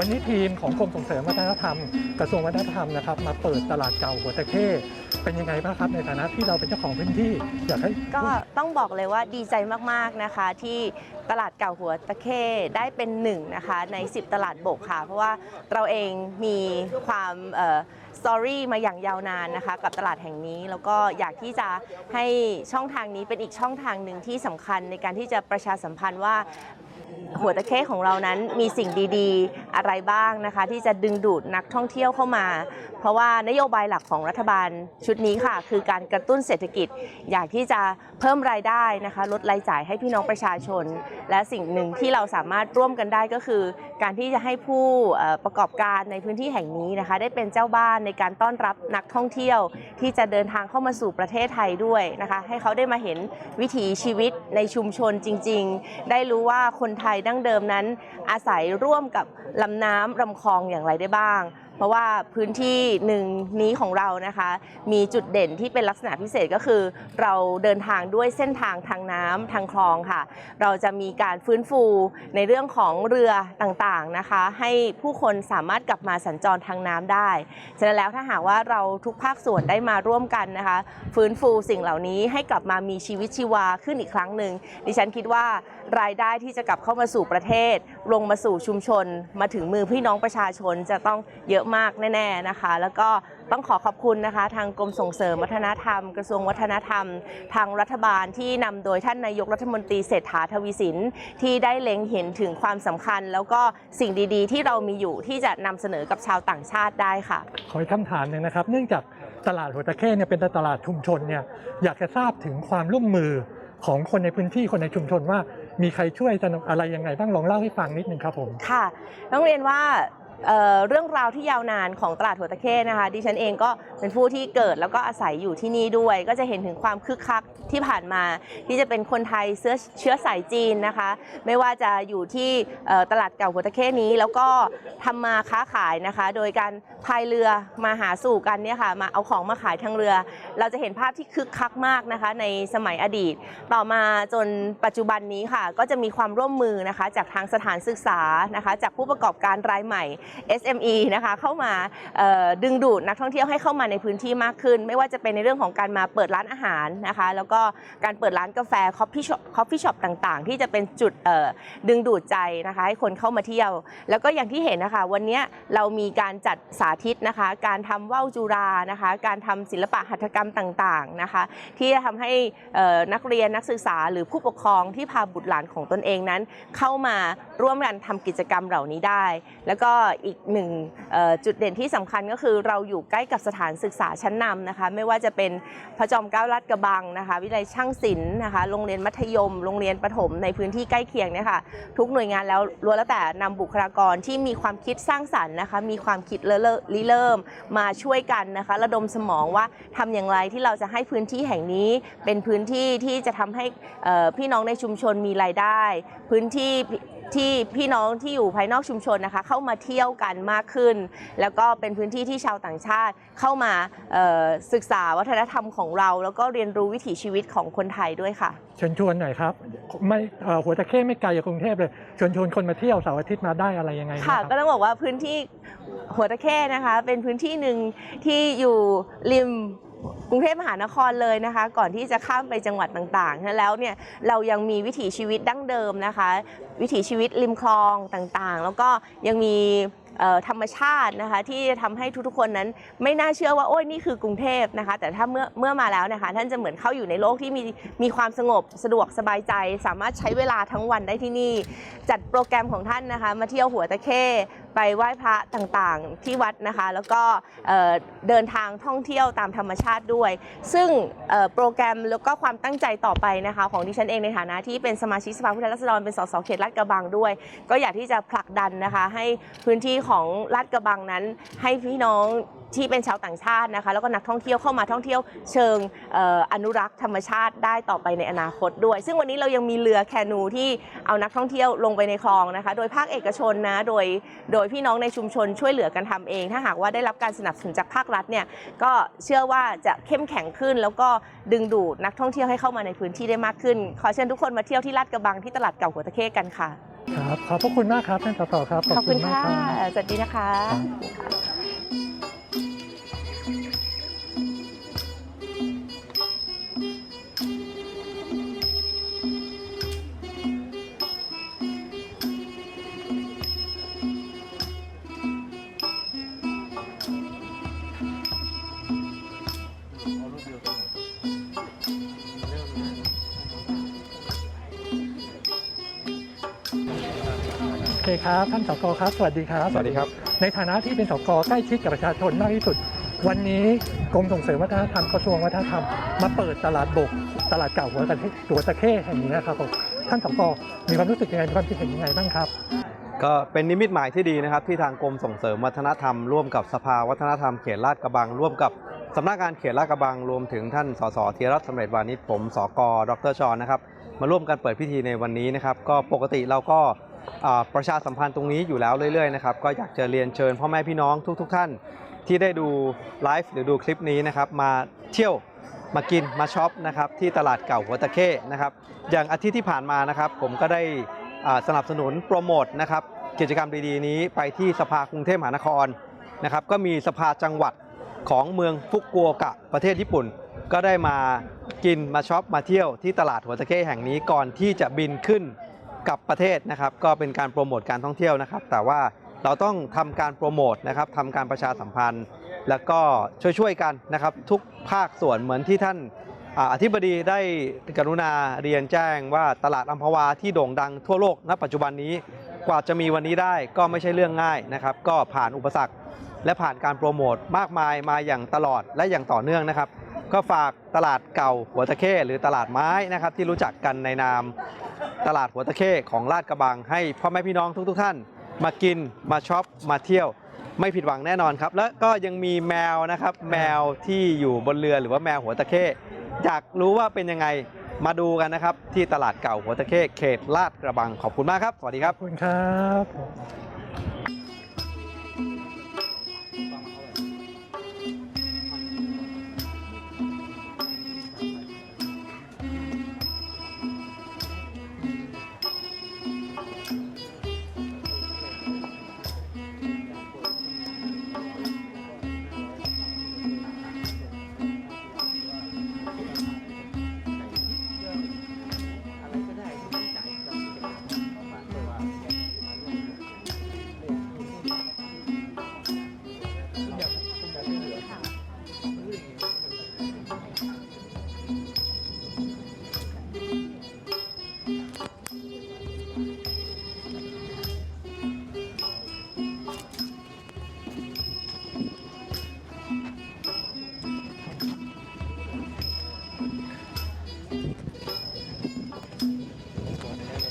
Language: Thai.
วันนี้ทีมของกรมส่งเสริมวัฒนธรรม กระทรวงวัฒนธรรมนะครับ มาเปิดตลาดเก่าหัวตะเข้เป็นยังไงบ้างครับในฐานะที่เราเป็นเจ้าของพื้นที่อยากให้ก็ต้องบอกเลยว่าดีใจมากๆนะคะ ที่ตลาดเก่าหัวตะเข้ได้เป็นหนึ่งนะคะใน 10 ตลาดบกค่ะ เพราะว่าเราเองมีความสตอรี่มาอย่างยาวนานนะคะกับตลาดแห่งนี้แล้วก็อยากที่จะให้ช่องทางนี้เป็นอีกช่องทางหนึ่งที่สำคัญในการที่จะประชาสัมพันธ์ว่าหัวตะเข้ของเรานั้นมีสิ่งดีๆ อะไรบ้างนะคะ ที่จะดึงดูดนักท่องเที่ยวเข้ามา เพราะว่านโยบายหลักของรัฐบาลชุดนี้ค่ะ คือการกระตุ้นเศรษฐกิจ อยากที่จะเพิ่มรายได้นะคะ ลดรายจ่ายให้พี่น้องประชาชน และสิ่งหนึ่งที่เราสามารถร่วมกันได้ก็คือ การที่จะให้ผู้ประกอบการในพื้นที่แห่งนี้นะคะ ได้เป็นเจ้าบ้านในการต้อนรับนักท่องเที่ยว ที่จะเดินทางเข้ามาสู่ประเทศไทยด้วยนะคะ ให้เขาได้มาเห็นวิถีชีวิตในชุมชนจริง ๆ ได้รู้ว่าคนไทยดั้งเดิมนั้นอาศัยร่วมกับลำน้ำลำคลองอย่างไรได้บ้าง เพราะว่าพื้นที่หนึ่งนี้ของเรานะคะ มีจุดเด่นที่เป็นลักษณะพิเศษก็คือ เราเดินทางด้วยเส้นทางทางน้ำทางคลองค่ะ เราจะมีการฟื้นฟูในเรื่องของเรือต่างๆนะคะ ให้ผู้คนสามารถกลับมาสัญจรทางน้ำได้ ฉะนั้นแล้วถ้าหากว่าเราทุกภาคส่วนได้มาร่วมกันนะคะ ฟื้นฟูสิ่งเหล่านี้ให้กลับมามีชีวิตชีวาขึ้นอีกครั้งหนึ่งดิฉันคิดว่ารายได้ที่จะกลับเข้ามาสู่ประเทศ ลงมาสู่ชุมชน มาถึงมือพี่น้องประชาชนจะต้องเยอะมากแน่ ๆนะคะ แล้วก็ต้องขอขอบคุณนะคะ ทางกรมส่งเสริมวัฒนธรรม กระทรวงวัฒนธรรม ทางรัฐบาลที่นำโดยท่านนายกรัฐมนตรีเศรษฐาทวีสินที่ได้เล็งเห็นถึงความสำคัญ แล้วก็สิ่งดีๆ ที่เรามีอยู่ที่จะนำเสนอกับชาวต่างชาติได้ค่ะ ขออีกคำถามหนึ่งนะครับ เนื่องจากตลาดหัวตะเข้เนี่ยเป็นตลาดชุมชนเนี่ยอยากจะทราบถึงความร่วมมือของคนในพื้นที่คนในชุมชนว่ามีใครช่วยจะอะไรยังไงบ้างลองเล่าให้ฟังนิดนึงครับผม ค่ะ ต้องเรียนว่า เเรื่องราวที่ยาวนานของตลาดหัวตะเข้นะคะ ดิฉันเองก็เป็นผู้ที่เกิดแล้วก็อาศัยอยู่ที่นี่ด้วย ก็จะเห็นถึงความคึกคักที่ผ่านมา ที่จะเป็นคนไทยเสื้อเชื้อสายจีนนะคะ ไม่ว่าจะอยู่ที่ตลาดเก่าหัวตะเข้นี้ แล้วก็ทำมาค้าขายนะคะ โดยการพายเรือมาหาสู่กันเนี่ยค่ะ มาเอาของมาขายทางเรือ เราจะเห็นภาพที่คึกคักมากนะคะ ในสมัยอดีต ต่อมาจนปัจจุบันนี้ค่ะ ก็จะมีความร่วมมือนะคะ จากทางสถานศึกษานะคะ จากผู้ประกอบการรายใหม่ SME นะคะเข้ามาดึงดูดนักท่องเที่ยวให้เข้ามาในพื้นที่มากขึ้น ไม่ว่าจะเป็นในเรื่องของการมาเปิดร้านอาหารนะคะ แล้วก็การเปิดร้านกาแฟคอฟฟี่ช็อปคอฟฟี่ช็อปต่างๆ ที่จะเป็นจุดดึงดูดใจนะคะ ให้คนเข้ามาเที่ยว แล้วก็อย่างที่เห็นนะคะ วันนี้เรามีการจัดสาธิตนะคะ การทำว่าวจุรานะคะ การทำศิลปะหัตถกรรมต่างๆนะคะ ที่จะทำให้นักเรียนนักศึกษาหรือผู้ปกครองที่พาบุตรหลานของตนเองนั้น เข้ามาร่วมกันทำกิจกรรมเหล่านี้ได้ แล้วก็อีกหนึ่งจุดเด่นที่สำคัญก็คือเราอยู่ใกล้กับสถานศึกษาชั้นนำนะคะ ไม่ว่าจะเป็นพระจอมเกล้าลาดกระบังนะคะ วิทยาลัยช่างศิลป์นะคะโรงเรียนมัธยม โรงเรียนประถมในพื้นที่ใกล้เคียงเนี่ยค่ะทุกหน่วยงานแล้วล้วนแล้วแต่นำบุคลากรที่มีความคิดสร้างสรรค์นะคะ มีความคิดเลอะเลอะริเริ่มมาช่วยกันนะคะ ระดมสมองว่าทำอย่างไรที่เราจะให้พื้นที่แห่งนี้เป็นพื้นที่ที่จะทำให้เอ่อพี่น้องในชุมชนมีรายได้ พื้นที่ที่พี่น้องที่อยู่ภายนอกชุมชนนะคะ เข้ามาเที่ยวกันมากขึ้น แล้วก็เป็นพื้นที่ที่ชาวต่างชาติเข้ามาเอ่อศึกษาวัฒนธรรมของเรา แล้วก็เรียนรู้วิถีชีวิตของคนไทยด้วยค่ะเชิญชวนหน่อยครับไม่เอ่อหัวตะเข้ไม่ไกลจากกรุงเทพเลยเชิญชวนคนมาเที่ยวเสาร์อาทิตย์มาได้อะไรยังไงค่ะนะคก็รับต้องบอกว่าพื้นที่ หัวตะเข้นะคะ เป็นพื้นที่หนึ่งที่อยู่ริมกรุงเทพมหานครเลยนะคะ ก่อนที่จะข้ามไปจังหวัดต่างๆ แล้วเนี่ยเรายังมีวิถีชีวิตดั้งเดิมนะคะ วิถีชีวิตริมคลองต่างๆ แล้วก็ยังมีธรรมชาตินะคะที่ทำให้ทุกๆคนนั้นไม่น่าเชื่อว่าโอ้ยนี่คือกรุงเทพนะคะ แต่ถ้าเมื่อเมื่อมาแล้วนะคะ ท่านจะเหมือนเข้าอยู่ในโลกที่มีมีความสงบสะดวกสบายใจ สามารถใช้เวลาทั้งวันได้ที่นี่ จัดโปรแกรมของท่านนะคะ มาเที่ยวหัวตะเข้ไปไหว้พระต่างๆที่วัดนะคะ แล้วก็เอ่อเดินทางท่องเที่ยวตามธรรมชาติด้วย ซึ่งโปรแกรมแล้วก็ความตั้งใจต่อไปนะคะ ของดิฉันเองในฐานะที่เป็นสมาชิกสภาผู้แทนราษฎรเป็นสสเขตลาดกระบังด้วย ก็อยากที่จะผลักดันนะคะให้พื้นที่ของลาดกระบังนั้นให้พี่น้อง ที่เป็นชาวต่างชาตินะคะ แล้วก็นักท่องเที่ยวเข้ามาท่องเที่ยวเชิงเอ่ออนุรักษ์ธรรมชาติได้ต่อไปในอนาคตด้วย ซึ่งวันนี้เรายังมีเรือแคนูที่เอานักท่องเที่ยวลงไปในคลองนะคะ โดยภาคเอกชนนะโดยโดยพี่น้องในชุมชนช่วยเหลือกันทำเอง ถ้าหากว่าได้รับการสนับสนุนจากภาครัฐเนี่ยก็เชื่อว่าจะเข้มแข็งขึ้น แล้วก็ดึงดูดนักท่องเที่ยวให้เข้ามาในพื้นที่ได้มากขึ้น ขอเชิญทุกคนมาเที่ยวที่ลาดกระบังที่ตลาดเก่าหัวตะเข้กันค่ะครับขอบพระคุณมากครับท่านสสครับขอบคุณมากค่ะรับสวัสดีนะคะ เคครับท่านสกครับ สวัสดีครับ สวัสดีครับ ในฐานะที่เป็นสกใกล้ชิดกับประชาชนมากที่สุด วันนี้กรมส่งเสริมวัฒนธรรมกระทรวงวัฒนธรรมมาเปิดตลาดบก ตลาดเก่าหัวตะเข้หัวตะเข้แห่งนี้นะครับผมท่านสกมีความรู้สึกยังไงมีความคิดเห็นยังไงบ้างครับ ก็เป็นนิมิตหมายที่ดีนะครับ ที่ทางกรมส่งเสริมวัฒนธรรมร่วมกับสภาวัฒนธรรมเขตลาดกระบังร่วมกับสำนักงานเขตลาดกระบังรวมถึงท่านสสธีรรัตน์สำเร็จวานิชผมสกดรชอนนะครับมาร่วมกันเปิดพิธีในวันนี้นะครับ ก็ปกติเราก็อ่า ประชาสัมพันธ์ตรงนี้อยู่แล้วเรื่อยๆนะครับก็อยากจะเรียนเชิญพ่อแม่พี่น้องทุกๆท่านที่ได้ดูไลฟ์หรือดูคลิปนี้นะครับมาเที่ยวมากินมาช็อปนะครับที่ตลาดเก่าหัวตะเข้นะครับอย่างอาทิตย์ที่ผ่านมานะครับผมก็ได้สนับสนุนโปรโมทนะครับกิจกรรมดีๆนี้ไปที่สภากรุงเทพมหานครนะครับก็มีสภาจังหวัดของเมืองฟุกุโอกะประเทศญี่ปุ่น ก็ได้มากินมาช็อปมาเที่ยวที่ตลาดหัวตะเข้แห่งนี้ก่อนที่จะบินขึ้น กับประเทศนะครับ ก็เป็นการโปรโมทการท่องเที่ยวนะครับ แต่ว่าเราต้องทำการโปรโมทนะครับทำการประชาสัมพันธ์ แล้วก็ช่วยๆกันนะครับ ทุกภาคส่วนเหมือนที่ท่านอธิบดีได้กรุณาเรียนแจ้งว่าตลาดอัมพวาที่โด่งดังทั่วโลกณปัจจุบันนี้กว่าจะมีวันนี้ได้ก็ไม่ใช่เรื่องง่ายนะครับ ก็ผ่านอุปสรรค และผ่านการโปรโมทมากมายมาอย่างตลอดและอย่างต่อเนื่องนะครับ ก็ฝากตลาดเก่าหัวตะเข้หรือตลาดไม้นะครับที่รู้จักกันในนามตลาดหัวตะเข้ของลาดกระบัง ให้พ่อแม่พี่น้องทุกๆท่าน มากินมาช็อปมาเที่ยวไม่ผิดหวังแน่นอนครับ และก็ยังมีแมวนะครับ แมวที่อยู่บนเรือหรือว่าแมวหัวตะเข้อยากรู้ว่าเป็นยังไงมาดูกันนะครับ ที่ตลาดเก่าหัวตะเข้เขตลาดกระบังขอบคุณมากครับ สวัสดีครับ ขอบคุณครับ